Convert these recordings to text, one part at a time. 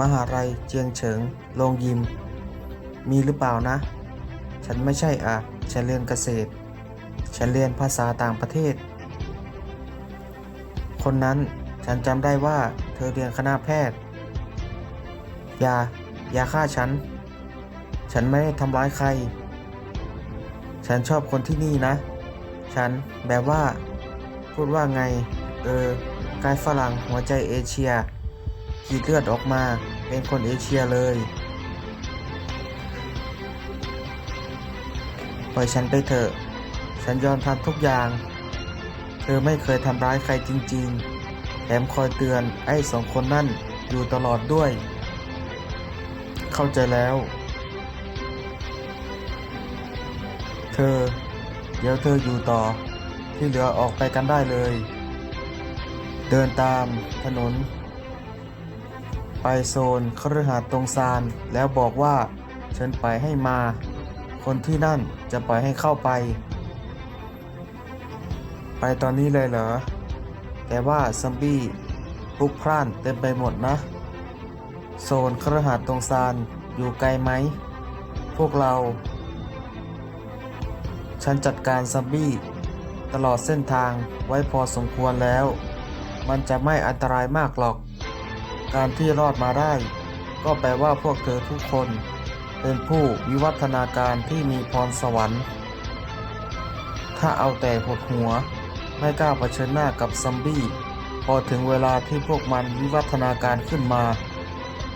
มหาลัยเจียงเฉิง โรงยิม มีหรือเปล่านะ ฉันไม่ใช่อะ ฉันเรียนเกษตร ฉันเรียนภาษาต่างประเทศ คนนั้นฉันจำได้ว่าเธอเรียนคณะแพทย์ อย่า อย่าฆ่าฉัน ฉันไม่ได้ทำร้ายใคร ฉันชอบคนที่นี่นะ ฉันแบบว่า พูดว่าไง เออกายฝรั่งหัวใจเอเชีย กรีดเลือดออกมาเป็นคนเอเชียเลยปล่อยฉันไปเถอะ ฉันยอมทำทุกอย่าง เธอไม่เคยทำร้ายใครจริง ๆ แถมคอยเตือนไอ้สองคนนั่นอยู่ตลอดด้วย เข้าใจแล้ว เธอ เดี๋ยวเธออยู่ต่อ ที่เหลือออกไปกันได้เลย เดินตามถนน ไปโซนคฤหาสน์ตรงซานแล้วบอกว่า เชิญไปให้มา คนที่นั่นจะปล่อยให้เข้าไป ไปตอนนี้เลยเหรอ แต่ว่าซอมบี้พลุกพล่านเต็มไปหมดนะ โซนคฤหาสน์ตรงซานอยู่ไกลไหม พวกเรา ฉันจัดการซอมบี้ตลอดเส้นทางไว้พอสมควรแล้ว มันจะไม่อันตรายมากหรอก การที่รอดมาได้ ก็แปลว่าพวกเธอทุกคน เป็นผู้วิวัฒนาการที่มีพรสวรรค์ ถ้าเอาแต่หดหัว ไม่กล้าเผชิญหน้ากับซอมบี้ พอถึงเวลาที่พวกมันวิวัฒนาการขึ้นมา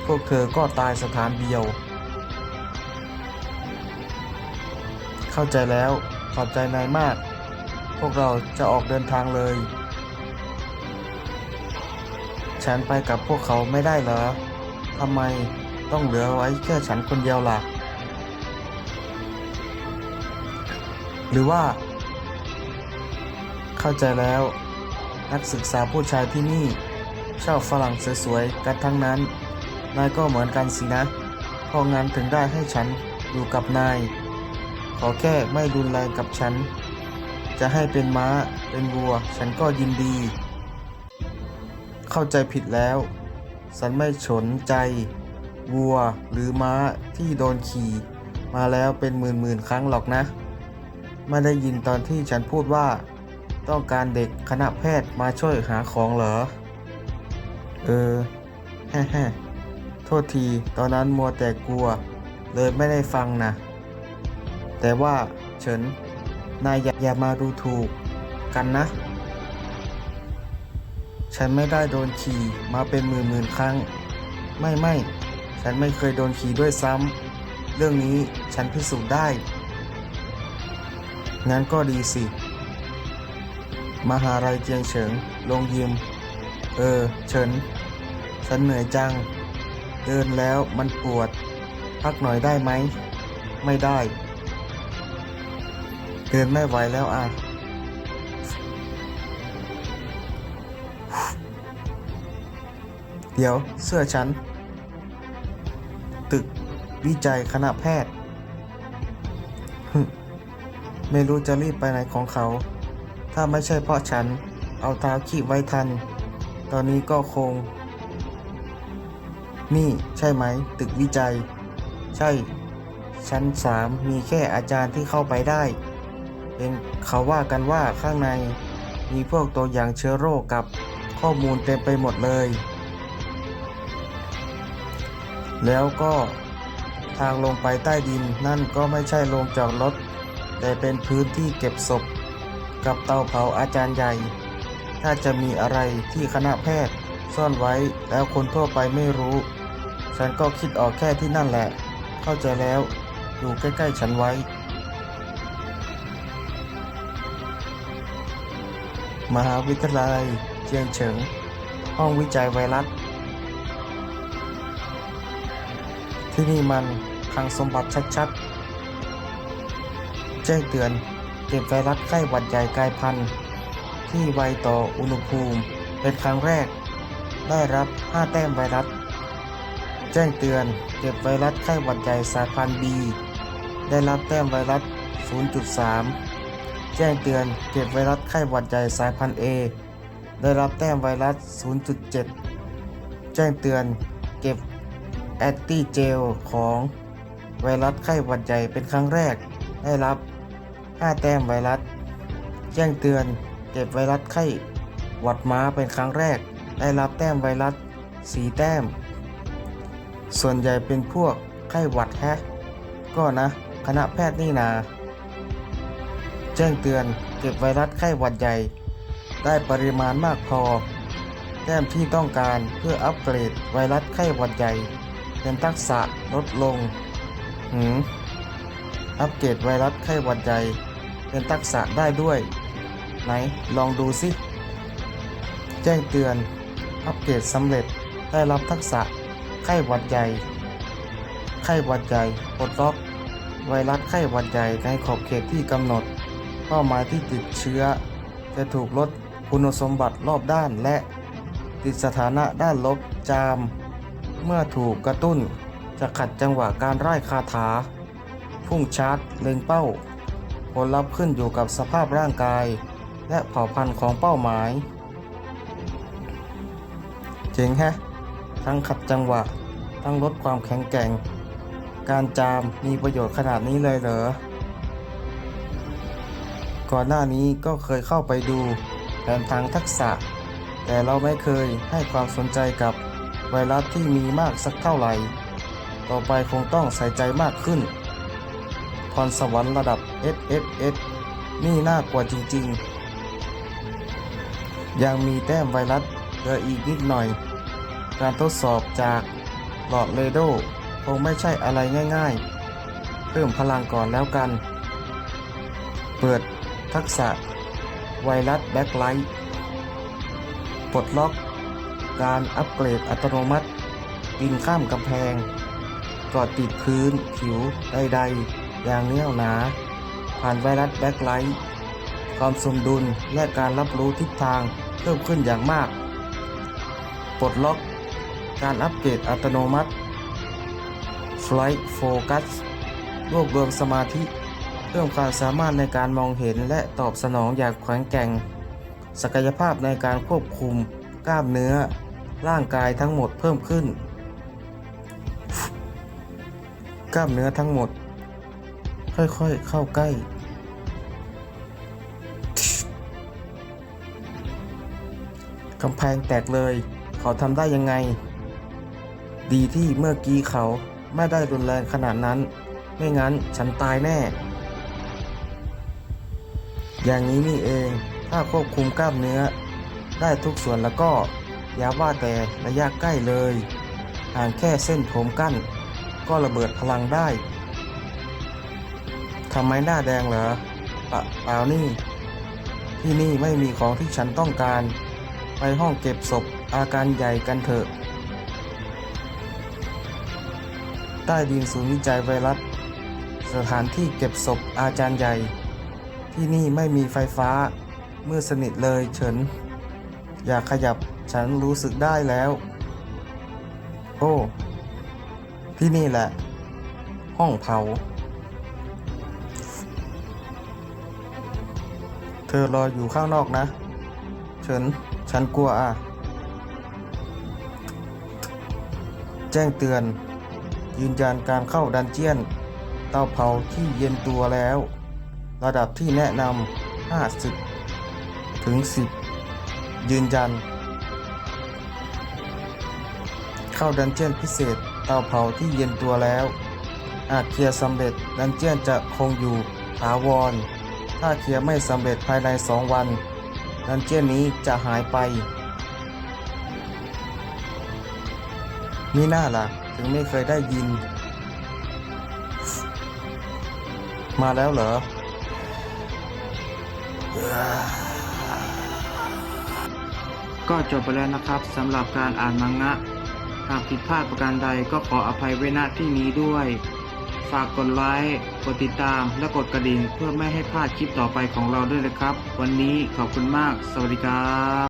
พวกเธอก็ตายสถานเดียว เข้าใจแล้วขอบใจนายมาก พวกเราจะออกเดินทางเลย ฉันไปกับพวกเขาไม่ได้เหรอทำไมต้องเหลือไว้แค่ฉันคนเดียวล่ะ หรือว่า เข้าใจแล้ว นักศึกษาผู้ชายที่นี่ชอบฝรั่งสวยๆกันทั้งนั้น นายก็เหมือนกันสินะพราะงั้นถึงได้ให้ฉันอยู่กับนาย ขอแค่ไม่รุนแรงกับฉัน จะให้เป็นม้าเป็นวัว ฉันก็ยินดี เข้าใจผิดแล้ว ฉันไม่สนใจ วัวหรือม้าที่โดนขี่ มาแล้วเป็นหมื่นหมื่นครั้งหรอกนะ ไม่ได้ยินตอนที่ฉันพูดว่า ต้องการเด็กคณะแพทย์มาช่วยหาของเหรอ เออ แฮ่ๆโทษที ตอนนั้นมัวแต่กลัว เลยไม่ได้ฟังนะ แต่ว่าเฉินนายอย่ามาดูถูกกันนะ ฉันไม่ได้โดนขี่มาเป็นหมื่นหมื่นๆครั้ง ไม่ไม่ ฉันไม่เคยโดนขี่ด้วยซ้ำ เรื่องนี้ฉันพิสูจน์ได้ งั้นก็ดีสิ มหาลัยเจียงเฉิง ลงยิม เออ เฉิน ฉันเหนื่อยจัง เดินแล้วมันปวด พักหน่อยได้ไหม ไม่ได้ เดินไม่ไหวแล้วอะ เดี๋ยวเสื้อฉัน ตึกวิจัยคณะแพทย์ ไม่รู้จะรีบไปไหนของเขา ถ้าไม่ใช่เพราะฉัน เอาเท้าขีบไว้ทัน ตอนนี้ก็คง นี่ใช่ไหม ตึกวิจัย ใช่ ชั้นสามมีแค่อาจารย์ที่เข้าไปได้เห็นเขาว่ากันว่าข้างในมีพวกตัวอย่างเชื้อโรคกับข้อมูลเต็มไปหมดเลย แล้วก็ทางลงไปใต้ดินนั่นก็ไม่ใช่โรงจอดรถ แต่เป็นพื้นที่เก็บศพ กับเตาเผาอาจารย์ใหญ่ ถ้าจะมีอะไรที่คณะแพทย์ซ่อนไว้แล้วคนทั่วไปไม่รู้ ฉันก็คิดออกแค่ที่นั่นแหละ เข้าใจแล้ว อยู่ใกล้ๆฉันไว้ มหาวิทยาลัยเจียงเฉิง ห้องวิจัยไวรัส ที่นี่มันคลังสมบัติชัดๆ แจ้งเตือนเก็บไวรัสไข้หวัดใหญ่กลายพันธุ์ ที่ไวต่ออุณหภูมิ เป็นครั้งแรก ได้รับ 5 แต้มไวรัส แจ้งเตือนเก็บไวรัสไข้หวัดใหญ่สายพันธุ์ B ได้รับแต้มไวรัส 0.3 แจ้งเตือนเก็บไวรัสไข้หวัดใหญ่สายพันธุ์ A ได้รับแต้มไวรัส 0.7 แจ้งเตือนเก็บ แอนติเจลของไวรัสไข้หวัดใหญ่เป็นครั้งแรกได้รับ 5 แต้มไวรัสแจ้งเตือนเก็บไวรัสไข้หวัดม้าเป็นครั้งแรก ได้รับแต้มไวรัส4แต้ม ส่วนใหญ่เป็นพวกไข้หวัดแฮะก็นะ คณะแพทย์นี่นา แจ้งเตือนเก็บไวรัสไข้หวัดใหญ่ ได้ปริมาณมากพอ แต้มที่ต้องการเพื่ออัปเกรดไวรัสไข้หวัดใหญ่ เป็นทักษะลดลงหืมอัปเกรดไวรัสไข้หวัดใหญ่เป็นทักษะได้ด้วย ไหน ลองดูสิ แจ้งเตือน อัปเกรดสำเร็จ ได้รับทักษะไข้หวัดใหญ่ ไข้หวัดใหญ่ปลดล็อก ไวรัสไข้หวัดใหญ่ในขอบเขตที่กำหนด เป้าหมายที่ติดเชื้อ จะถูกลดคุณสมบัติรอบด้านและติดสถานะด้านลบจาม เมื่อถูกกระตุ้นจะขัดจังหวะการไล่คาถา พุ่งชาร์จเล็งเป้า ผลลัพธ์ขึ้นอยู่กับสภาพร่างกาย และเผ่าพันธุ์ของเป้าหมายเจ๋งแฮะ ทั้งขัดจังหวะ ทั้งลดความแข็งแกร่ง การจามมีประโยชน์ขนาดนี้เลยเหรอ ก่อนหน้านี้ก็เคยเข้าไปดูแผนทางทักษะ แต่เราไม่เคยให้ความสนใจกับ ไวรัสที่มีมากสักเท่าไหร่ ต่อไปคงต้องใส่ใจมากขึ้น พรสวรรค์ระดับ SFS นี่น่ากลัวจริงๆ ยังมีแต้มไวรัสเหลืออีกนิดหน่อย การทดสอบจากหลอดเรโดคงไม่ใช่อะไรง่ายๆ เพิ่มพลังก่อนแล้วกัน เปิดทักษะ ไวรัสแบ็คไลท์ปลดล็อก การอัปเกรดอัตโนมัติปีนข้ามกำแพงกอดติดพื้น ผิวใดๆ อย่างเนี้ยวหนา ผ่านไวรัสแบ็คไลท์ความสมดุลและการรับรู้ทิศทางเพิ่มขึ้นอย่างมาก ปลดล็อก การอัปเกรดอัตโนมัติ Flight Focus รวบรวมสมาธิ เพิ่มความสามารถในการมองเห็นและตอบสนองอย่างแข็งแกร่ง ศักยภาพในการควบคุมกล้ามเนื้อ ร่างกายทั้งหมดเพิ่มขึ้น กล้ามเนื้อทั้งหมด ค่อยๆเข้าใกล้ กำแพงแตกเลย เขาทำได้ยังไง ดีที่เมื่อกี้เขาไม่ได้รุนแรงขนาดนั้น ไม่งั้นฉันตายแน่ อย่างนี้นี่เอง ถ้าควบคุมกล้ามเนื้อ ได้ทุกส่วนแล้วก็ อย่าว่าแต่ระยะใกล้เลยห่างแค่เส้นผมกั้น ก็ระเบิดพลังได้ทำไมหน้าแดงเหรอปะเปล่านี่ ที่นี่ไม่มีของที่ฉันต้องการ ไปห้องเก็บศพอาการใหญ่กันเถอะ ใต้ดินศูนย์วิจัยไวรัส สถานที่เก็บศพอาจารย์ใหญ่ ที่นี่ไม่มีไฟฟ้า มืดสนิทเลยเฉิน อยากขยับฉันรู้สึกได้แล้ว โอ้ ที่นี่แหละ ห้องเผา เธอรออยู่ข้างนอกนะฉินฉันกลัวอะ แจ้งเตือน ยืนยันการเข้าดันเจียน เตาเผาที่เย็นตัวแล้ว ระดับที่แนะนำ50 ถึง 10 ยืนยัน เข้าดันเจียนพิเศษเตาเผาที่เย็นตัวแล้วหาเคลียร์สำเร็จดันเจียนจะคงอยู่ถาวร ถ้าเคลียร์ไม่สำเร็จภายใน 2 วัน ดันเจียนนี้จะหายไปนี่น่าล่ะ ถึงไม่เคยได้ยิน มาแล้วเหรอ ก็จบไปแล้วนะครับสำหรับการอ่านมังงะ หากผิดพลาดประการใดก็ขออภัยไว้ณที่นี้ด้วย ฝากกดไลค์ กดติดตาม และกดกระดิ่งเพื่อไม่ให้พลาดคลิปต่อไปของเราด้วยนะครับ วันนี้ขอบคุณมาก สวัสดีครับ